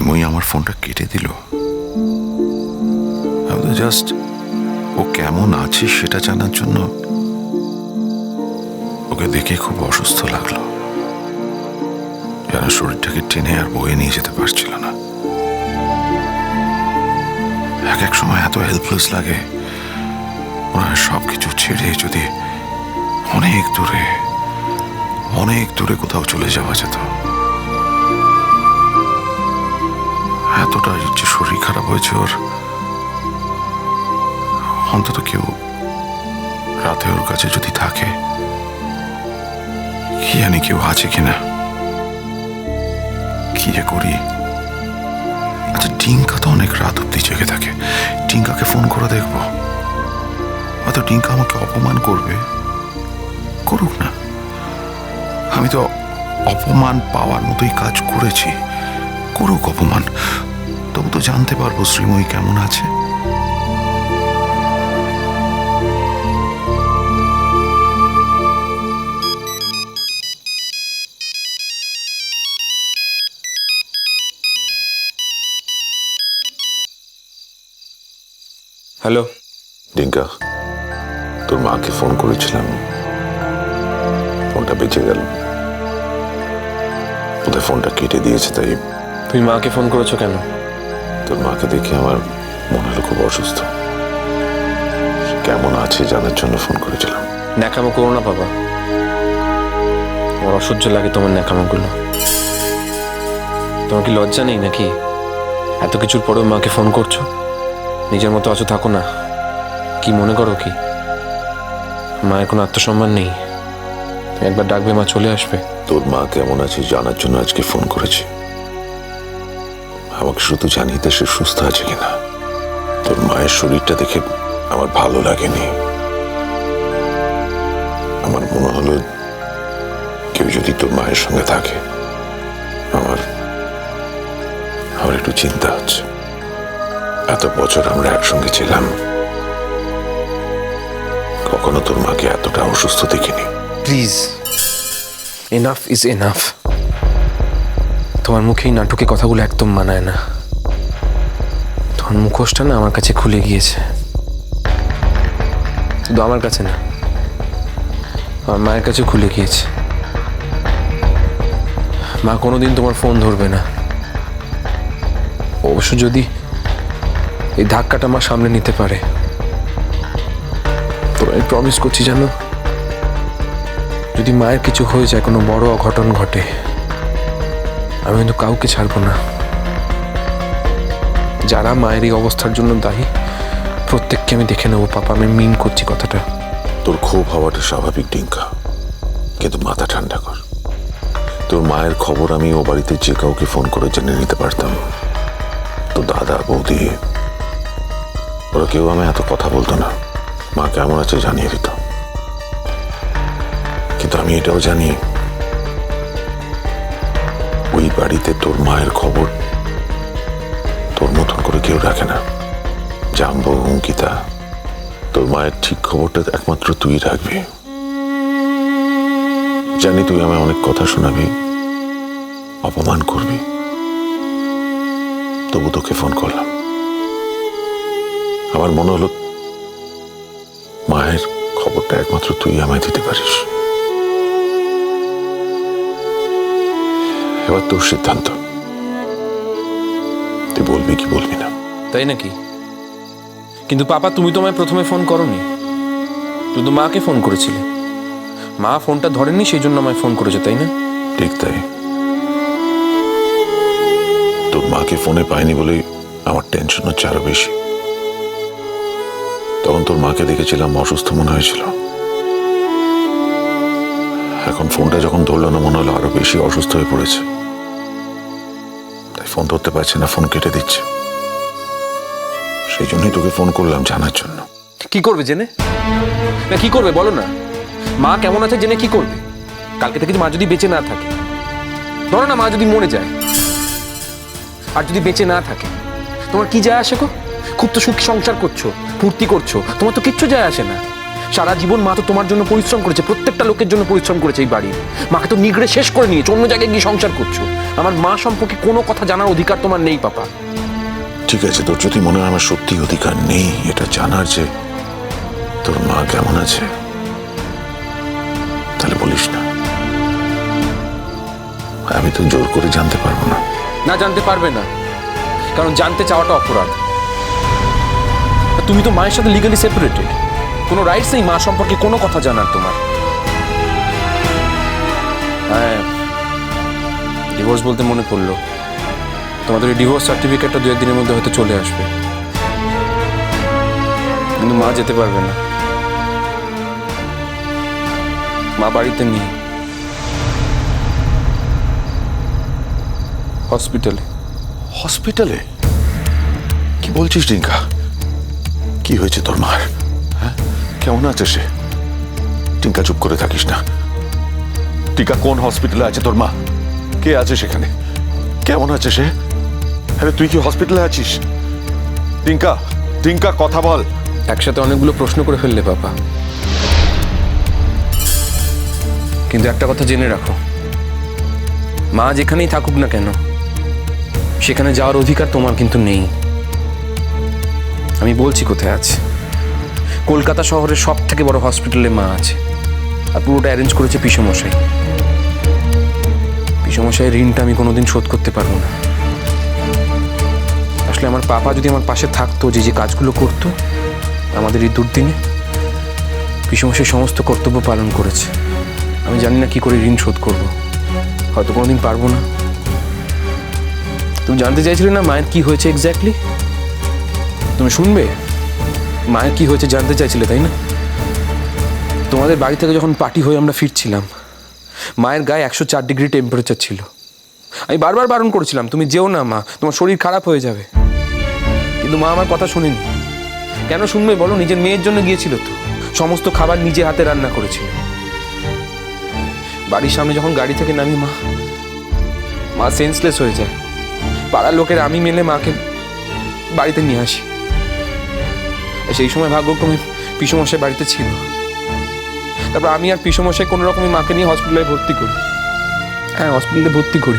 শ্রীময়ী আমার ফোনটা কেটে দিল। জাস্ট ও কেমন আছে সেটা জানার জন্য? ওকে দেখে খুব অসুস্থ লাগল। যেন শরীরটাকে টেনে আর বয়ে নিয়ে যেতে পারছিল না। এক এক সময় এত হেল্পলেস লাগে। হয় সব কিছু ছেড়ে যদি অনেক দূরে অনেক দূরে কোথাও চলে যাওয়া যেত। এতটা যে শরীর খারাপ হয়েছে ওর। অন্তত কেউ রাতে ওর কাছে যদি থাকে, কি জানি কেউ আছে কিনা। কি যে করি। আচ্ছা টিঙ্কা তো অনেক রাত অব্দি জেগে থাকে। টিঙ্কাকে ফোন করে দেখব। হয়তো টিঙ্কা আমাকে অপমান করবে। করুক না। আমি তো অপমান পাওয়ার মতোই কাজ করেছি। করুক অপমান। তবু তো জানতে পারব শ্রীময়ী কেমন আছে। হ্যালো। ডিঙ্কা তোর মাকে ফোন করেছিলাম। ফোনটা বেঁচে গেল। ওদের ফোনটা কেটে দিয়েছে তাই তুমি মাকে ফোন করেছ কেন? তোর মাকে দেখে আমার মনে হলো খুব অসুস্থ। কেমন আছে জানার জন্য ফোন করেছিলাম। ন্যাকামো করো না বাবা। আমার অসহ্য লাগে তোমার ন্যাকামোগুলো। তোমার কি লজ্জা নেই নাকি? এত কিছুর পরেও মাকে ফোন করছ? নিজের মতো আছো থাকো না। কি মনে করো কি? মায়ের কোনো আত্মসম্মান নেই। একবার ডাকবে মা চলে আসবে। তোর মা কেমন আছে জানার জন্য আজকে ফোন করেছি। আমাকে শুধু জানিয়ে দে সে সুস্থ আছে কিনা। তোর মায়ের শরীরটা দেখে আমার ভালো লাগেনি। আমার মনে হলো কেউ যদি তোর মায়ের সঙ্গে থাকে, আমার আমার একটু চিন্তা হচ্ছে। এত বছর আমরা একসঙ্গে ছিলাম, কখনো তোর মাকে এতটা অসুস্থ দেখিনি। প্লিজ এনাফ ইজ এনাফ তোমার মুখে এই নাটকে কথাগুলো একদম মানায় না। তোমার মুখোশটা না আমার কাছে খুলে গিয়েছে। শুধু আমার কাছে না, আমার মায়ের কাছে খুলে গিয়েছে। মা কোনোদিন তোমার ফোন ধরবে না। অবশ্য যদি এই ধাক্কাটা মা সামনে নিতে পারে তো আমি প্রমিস করছি জানো, যদি মায়ের কিছু হয়ে যায়, কোনো বড় অঘটন ঘটে আমি কিন্তু কাউকে ছাড়বো না। যারা মায়ের এই অবস্থার জন্য দায়ী, প্রত্যেককে আমি দেখে নেব। পাপা, আমি মিন করছি কথাটা। তোর ক্ষোভ হওয়াটা স্বাভাবিক, ডিঙ্কা। কিন্তু মাথা ঠান্ডা কর। তোর মায়ের খবর আমি ও বাড়িতে যে কাউকে ফোন করে জেনে নিতে পারতাম। তো দাদা, বৌদি, ওরা কেউ আমি এত কথা বলতো না। মা কেমন আছে জানিয়ে দিত। কিন্তু আমি এটাও জানি ওই বাড়িতে তোর মায়ের খবর তোর মতন করে কেউ রাখে না। জাম্বো, অঙ্কিতা, তোর মায়ের ঠিক খবরটা একমাত্র তুই রাখবি। জানি তুই আমায় অনেক কথা শোনাবি, অপমান করবি। তবু তোকে ফোন করলাম। আমার মনে হলো মায়ের খবরটা একমাত্র তুই আমায় দিতে পারিস। এবার তোর সিদ্ধান্ত। তুই বলবি কি বলবি না। তাই নাকি? কিন্তু পাপা তুমি তোমায় প্রথমে ফোন করনি। শুধু মাকে ফোন করেছিলে। মা ফোনটা ধরেনি সেই জন্য আমায় ফোন করেছে তাই না? ঠিক তাই। তোর মাকে ফোনে পাইনি বলে আমার টেনশন হচ্ছে আরও বেশি। তখন তোর মাকে দেখেছিলাম অসুস্থ মনে হয়েছিল। এখন ফোনটা যখন ধরলো না, মনে হলো আরও বেশি অসুস্থ হয়ে পড়েছে। তাই ফোন ধরতে পারছে না, ফোন কেটে দিচ্ছে। সেই জন্যই তোকে ফোন করলাম জানার জন্য। কি করবে জেনে? না, কি করবে বলো না। মা কেমন আছে জেনে কি করবে? কালকে থেকে মা যদি বেঁচে না থাকে। ধরো না মা যদি মরে যায়। আর যদি বেঁচে না থাকে। তোমার কি যায় আসে গো? খুব তো সুখী সংসার করছ, ফুর্তি করছ। তোমার তো কিচ্ছু যায় আসে না। সারা জীবন মা তো তোমার জন্য পরিশ্রম করেছে প্রত্যেকটা লোকের জন্য পরিশ্রম করেছে এই বাড়ির। মাকে তো নিগড়ে শেষ করে নিয়েছো অন্য জায়গায় গিয়ে সংসার করছ। আমার মা সম্পর্কে কোনো কথা জানার অধিকার তোমার নেই পাপা। ঠিক আছে তোর যদি মনে হয় আমার সত্যি অধিকার নেই এটা জানার যে তোর মা কেমন আছে তাহলে বলিস না। আমি তো জোর করে জানতে পারব না। না জানতে পারবে না কারণ জানতে চাওয়াটা অপরাধ। তুমি তো মায়ের সাথে লিগালি সেপারেটেড কোনো রাইটস নেই, মা সম্পর্কে কোনো কথা জানার তোমার। হ্যাঁ ডিভোর্স বলতে মনে পড়ল। তোমাদের এই ডিভোর্স সার্টিফিকেটটা দু একদিনের মধ্যে হয়তো চলে আসবে। কিন্তু মা যেতে পারবে না। মা বাড়িতে নেই। হসপিটালে। হসপিটালে? কি বলছিস ডিঙ্কা কি হয়েছে তোর মার? হ্যাঁ? কেমন আছে সে? টিঙ্কা, চুপ করে থাকিস না। টিকা কোন হসপিটালে আছে তোর মা? কে আছে সেখানে? কেমন আছে সে? আরে, তুই কি হসপিটালে আছিস? টিঙ্কা টিঙ্কা, কথা বল। একসাথে অনেকগুলো প্রশ্ন করে ফেললে বাবা কিন্তু একটা কথা জেনে রাখো। মা যেখানেই থাকুক না কেন, সেখানে যাওয়ার অধিকার তোমার কিন্তু নেই। আমি বলছি কোথায় আছে? কলকাতা শহরের সব থেকে বড় হসপিটালে মা আছে। আর পুরোটা অ্যারেঞ্জ করেছে পিসমশাই। পিসমশাইয়ের ঋণটা আমি কোনোদিন শোধ করতে পারব না। আসলে আমার পাপা যদি আমার পাশে থাকতো, যে যে কাজগুলো করতো, আমাদের এই দুর্দিনে, পিসমশাই সমস্ত কর্তব্য পালন করেছে। আমি জানি না কি করে ঋণ শোধ করব। হয়তো কোনোদিন পারব না। তুমি জানতে চাইছিলে না মায়ের কি হয়েছে এক্স্যাক্টলি তুমি শুনবে? মায়ের কি হয়েছে জানতে চাইছিলে, তাই না? তোমাদের বাড়ি থেকে যখন পার্টি হয়ে আমরা ফিরছিলাম, মায়ের গায়ে একশো চার ডিগ্রি টেম্পারেচার ছিল। আমি বারবার বারণ করেছিলাম, তুমি যেও না, মা, তোমার শরীর খারাপ হয়ে যাবে। কিন্তু মা আমার কথা শুনেনি কেন শুনবে বলো? নিজের মেয়ের জন্য গিয়েছিল তো। সমস্ত খাবার নিজে হাতে রান্না করেছিল। বাড়ির সামনে যখন গাড়ি থেকে নামি, মা মা সেন্সলেস হয়ে যায়। পাড়ার লোকের আমি মেলে মাকে বাড়িতে নিয়ে আসি। সেই সময় ভাগ্যক্রমে পিসমশাই বাড়িতে ছিল। তারপর আমি আর পিসমশাই কোনো রকমে মাকে নিয়ে হসপিটালে ভর্তি করি। হ্যাঁ হসপিটালে ভর্তি করি।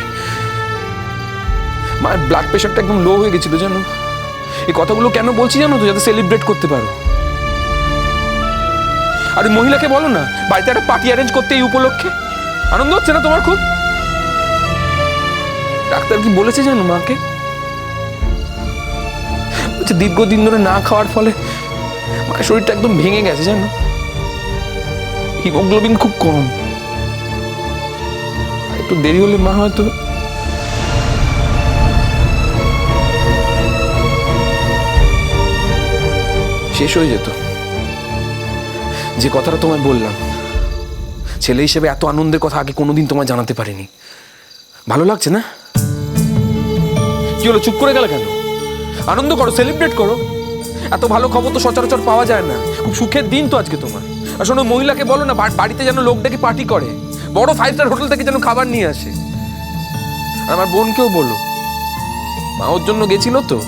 মায়ের ব্লাড প্রেশারটা একদম লো হয়ে গেছিল, জানো? এই কথাগুলো কেন বলছি জানো তো? যাতে সেলিব্রেট করতে পারো। আর ওই মহিলাকে বলো না, বাড়িতে একটা পার্টি অ্যারেঞ্জ করতে এই উপলক্ষে? আনন্দ হচ্ছে না তোমার খুব? ডাক্তার কি বলেছে জানো মাকে? বলছে দীর্ঘদিন ধরে না খাওয়ার ফলে মায়ের শরীরটা একদম ভেঙে গেছে, জানো? হিমোগ্লোবিন খুব কম। একটু দেরি হলে মা হয়তো শেষ হয়ে যেত। যে কথাটা তোমায় বললাম, ছেলে হিসেবে এত আনন্দের কথা আগে কোনোদিন তোমায় জানাতে পারিনি। ভালো লাগছে না? কি হলো, চুপ করে গেল কেন? আনন্দ করো সেলিব্রেট করো। এত ভালো খবর তো সচরাচর পাওয়া যায় না। খুব সুখের দিন তো আজকে তোমার। আর শোনো, মহিলাকে বলো না বাড়িতে যেন লোক ডেকে পার্টি করে। বড় ফাইভ স্টার হোটেল থেকে যেন খাবার নিয়ে আসে। আর আমার বোনকেও বলো। মা ওর জন্য গেছিল তো।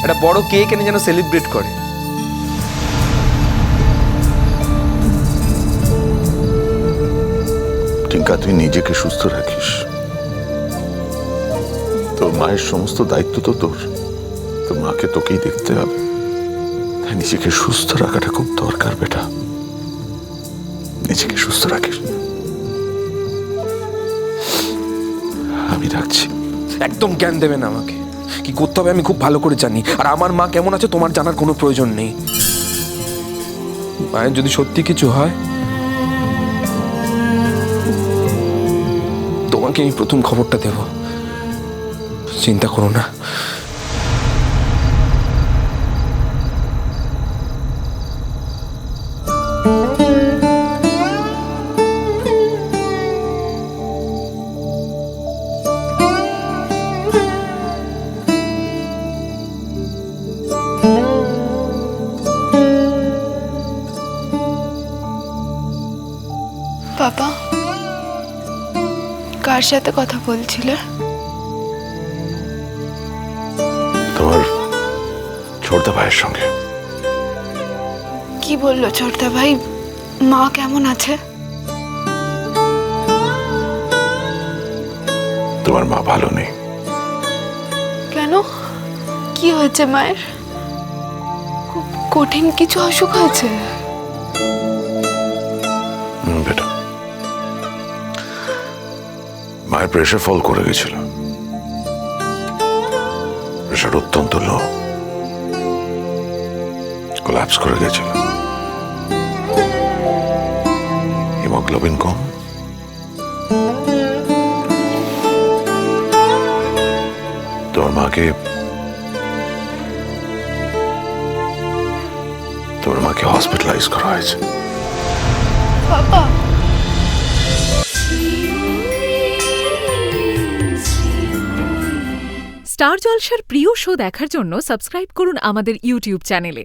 একটা বড় কেক এনে যেন সেলিব্রেট করে। টিঙ্কা, তুই নিজেকে সুস্থ রাখিস। তোর মায়ের সমস্ত দায়িত্ব তো তোর। তোর মাকে তোকেই দেখতে হবে। তাই নিজেকে সুস্থ রাখাটা খুব দরকার, বেটা। নিজেকে সুস্থ রাখিস। আমি রাখছি। একদম জ্ঞান দেবে না আমাকে। কি করতে হবে আমি খুব ভালো করে জানি। আর আমার মা কেমন আছে তোমার জানার কোনো প্রয়োজন নেই। মায়ের যদি সত্যি কিছু হয়, তোমাকে আমি প্রথম খবরটা দেব। চিন্তা করো না। বাবা কার সাথে কথা বলছিলে? ছোটদা ভাইয়ের সঙ্গে। কি বলল ছোটদা ভাই? মা কেমন আছে? তোমার মা ভালো নেই। কেন? কি হয়েছে মায়ের? খুব কঠিন কিছু অসুখ হয়েছে? বেটা। মায়ের প্রেশার ফল করে গেছিল। প্রেশার অত্যন্ত লো কোলাপস করে গেছিল। হিমোগ্লোবিন কম। তোর মাকে তোর মাকে হসপিটালাইজ করা হয়েছে। বাবা স্টার জলসার প্রিয় শো দেখার জন্য সাবস্ক্রাইব করুন আমাদের ইউটিউব চ্যানেলে।